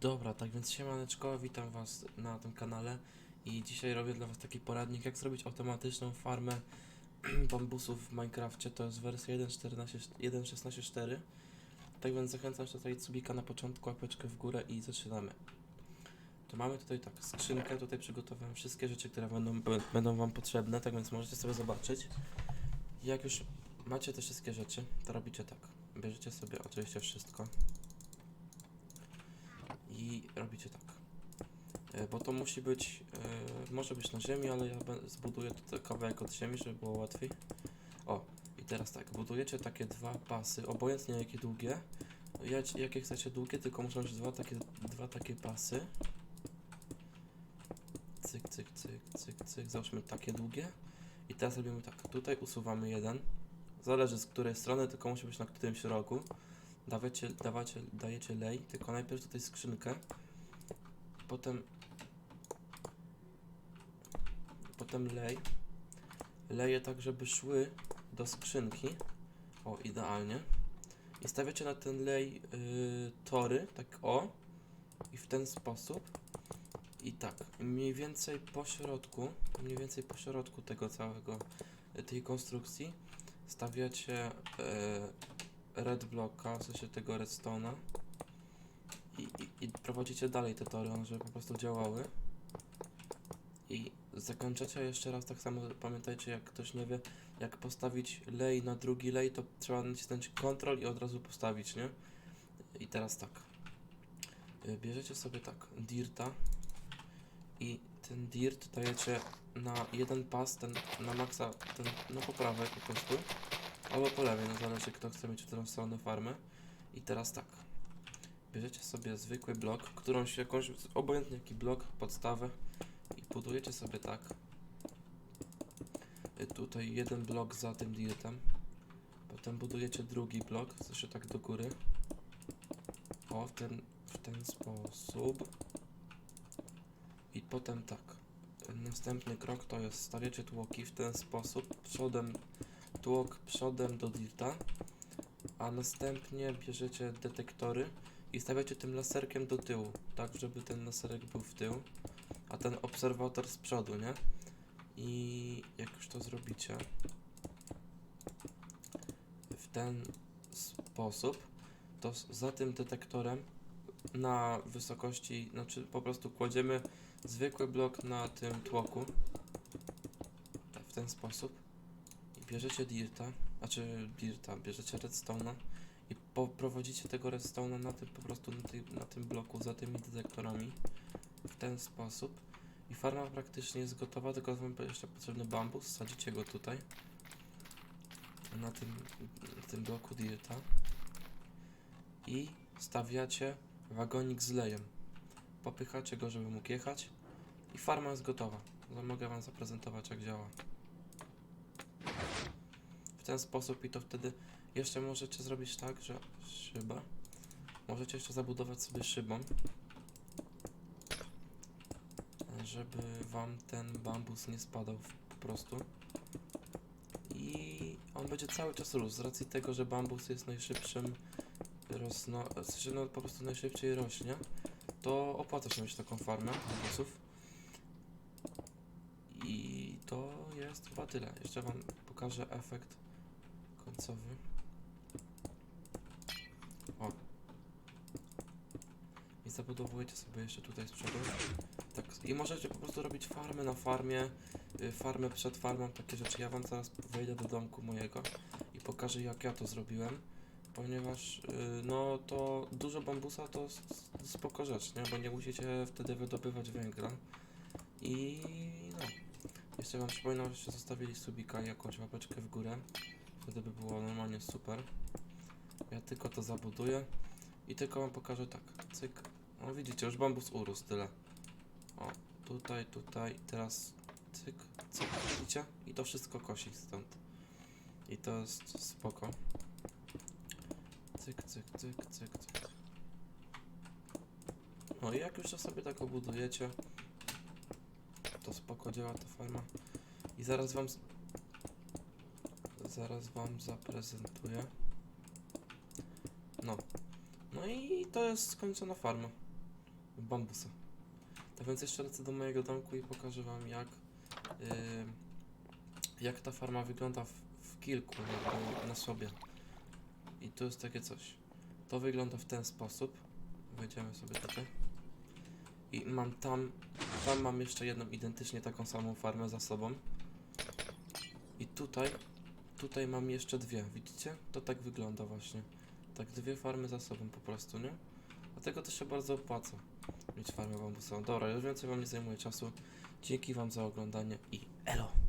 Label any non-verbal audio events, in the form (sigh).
Dobra, tak więc siemaneczko, witam was na tym kanale i dzisiaj robię dla was taki poradnik, jak zrobić automatyczną farmę (clears throat) bambusów w Minecrafcie, to jest wersja 1.14 1.16.4 Tak więc zachęcam się tutaj subika na początku, łapeczkę w górę i zaczynamy. To mamy tutaj tak, skrzynkę, tutaj przygotowałem wszystkie rzeczy, które będą, będą wam potrzebne, tak więc możecie sobie zobaczyć. Jak już macie te wszystkie rzeczy, to robicie tak, bierzecie sobie oczywiście wszystko robicie tak. E, Bo to musi być, e, może być na ziemi, ale ja zbuduję tutaj kawałek od ziemi, żeby było łatwiej. O, i teraz tak, budujecie takie dwa pasy, obojętnie jakie długie. Ja- Jakie chcecie długie, tylko muszą być dwa takie, dwa takie pasy. Cyk, cyk, cyk, cyk, cyk, załóżmy takie długie. I teraz robimy tak, tutaj usuwamy jeden. Zależy z której strony, tylko musi być na którymś rogu. Dawajcie, dawacie, dajecie lej, tylko najpierw tutaj skrzynkę, potem potem lej, leję tak, żeby szły do skrzynki, o idealnie, i stawiacie na ten lej y, tory, tak o, i w ten sposób, i tak, mniej więcej po środku, mniej więcej po środku tego całego, y, tej konstrukcji, stawiacie y, red blocka, w sensie tego redstone'a prowadzicie dalej te tory, one żeby po prostu działały i zakończacie jeszcze raz tak samo, pamiętajcie jak ktoś nie wie, jak postawić lej na drugi lej, to trzeba nacisnąć Ctrl i od razu postawić, nie? I teraz tak, Y, bierzecie sobie tak, dirta i ten dirt dajecie na jeden pas, ten na maksa, ten no po prawej po prostu Albo po lewej, no zależy kto chce mieć w którą stronę farmę. I teraz tak. Bierzecie sobie zwykły blok, którąś jakąś, obojętnie jaki blok, podstawę i budujecie sobie tak. Y, Tutaj jeden blok za tym dirtem. Potem budujecie drugi blok, jeszcze tak do góry. O, w ten, w ten sposób. I potem tak. Następny krok to jest stawiacie tłoki w ten sposób, przodem tłok przodem do dirta, a następnie bierzecie detektory i stawiacie tym laserkiem do tyłu, tak żeby ten laserek był w tył, a ten obserwator z przodu, nie? I jak już to zrobicie w ten sposób, to za tym detektorem na wysokości, znaczy po prostu kładziemy zwykły blok na tym tłoku tak, w ten sposób i bierzecie dirta, znaczy dirta, bierzecie redstone'a i poprowadzicie tego redstone'a na tym po prostu na, tej, na tym bloku za tymi detektorami w ten sposób. I farma praktycznie jest gotowa, tylko wam jeszcze potrzebny bambus, sadzicie go tutaj. Na tym, na tym bloku dirta i stawiacie wagonik z lejem. Popychacie go, żeby mógł jechać. I farma jest gotowa. Mogę wam zaprezentować jak działa. W ten sposób i to wtedy jeszcze możecie zrobić tak, że szyba możecie jeszcze zabudować sobie szybą. Żeby wam ten bambus nie spadał po prostu. I on będzie cały czas rósł. Z racji tego, że bambus jest najszybszym rosno, sensie no po prostu najszybciej rośnie to opłaca się mieć taką farmę bambusów. I to jest chyba tyle. Jeszcze wam pokażę efekt końcowy. Zabudowujecie sobie jeszcze tutaj z przodu. Tak, i możecie po prostu robić farmy na farmie, y, farmę przed farmą, takie rzeczy. Ja wam zaraz wejdę do domku mojego i pokażę jak ja to zrobiłem. Ponieważ, y, no to dużo bambusa to spoko rzecz, nie? Bo nie musicie wtedy wydobywać węgla. I no. Jeszcze wam przypominam, żeście zostawili subika i jakąś łapeczkę w górę. Wtedy by było normalnie super. Ja tylko to zabuduję i tylko wam pokażę tak. Cyk. O widzicie, już bambus urósł, tyle. O, tutaj, tutaj, teraz cyk, cyk, widzicie? I to wszystko kosi stąd. I to jest spoko. Cyk, cyk, cyk, cyk, cyk. No i jak już to sobie tak obudujecie, to spoko działa ta farma. I zaraz wam zaraz wam zaprezentuję. No. No i to jest skończona farma. Bambusa. Tak więc jeszcze lecę do mojego domku i pokażę wam jak yy, jak ta farma wygląda w, w kilku jakby na sobie. I tu jest takie coś. To wygląda w ten sposób. Wejdziemy sobie tutaj. I mam tam, tam mam jeszcze jedną identycznie taką samą farmę za sobą. I tutaj, tutaj mam jeszcze dwie, widzicie? To tak wygląda właśnie. Tak dwie farmy za sobą po prostu, nie? Dlatego to się bardzo opłaca mieć farmę bambusową. Dobra, już więcej wam nie zajmuję czasu. Dzięki wam za oglądanie i elo!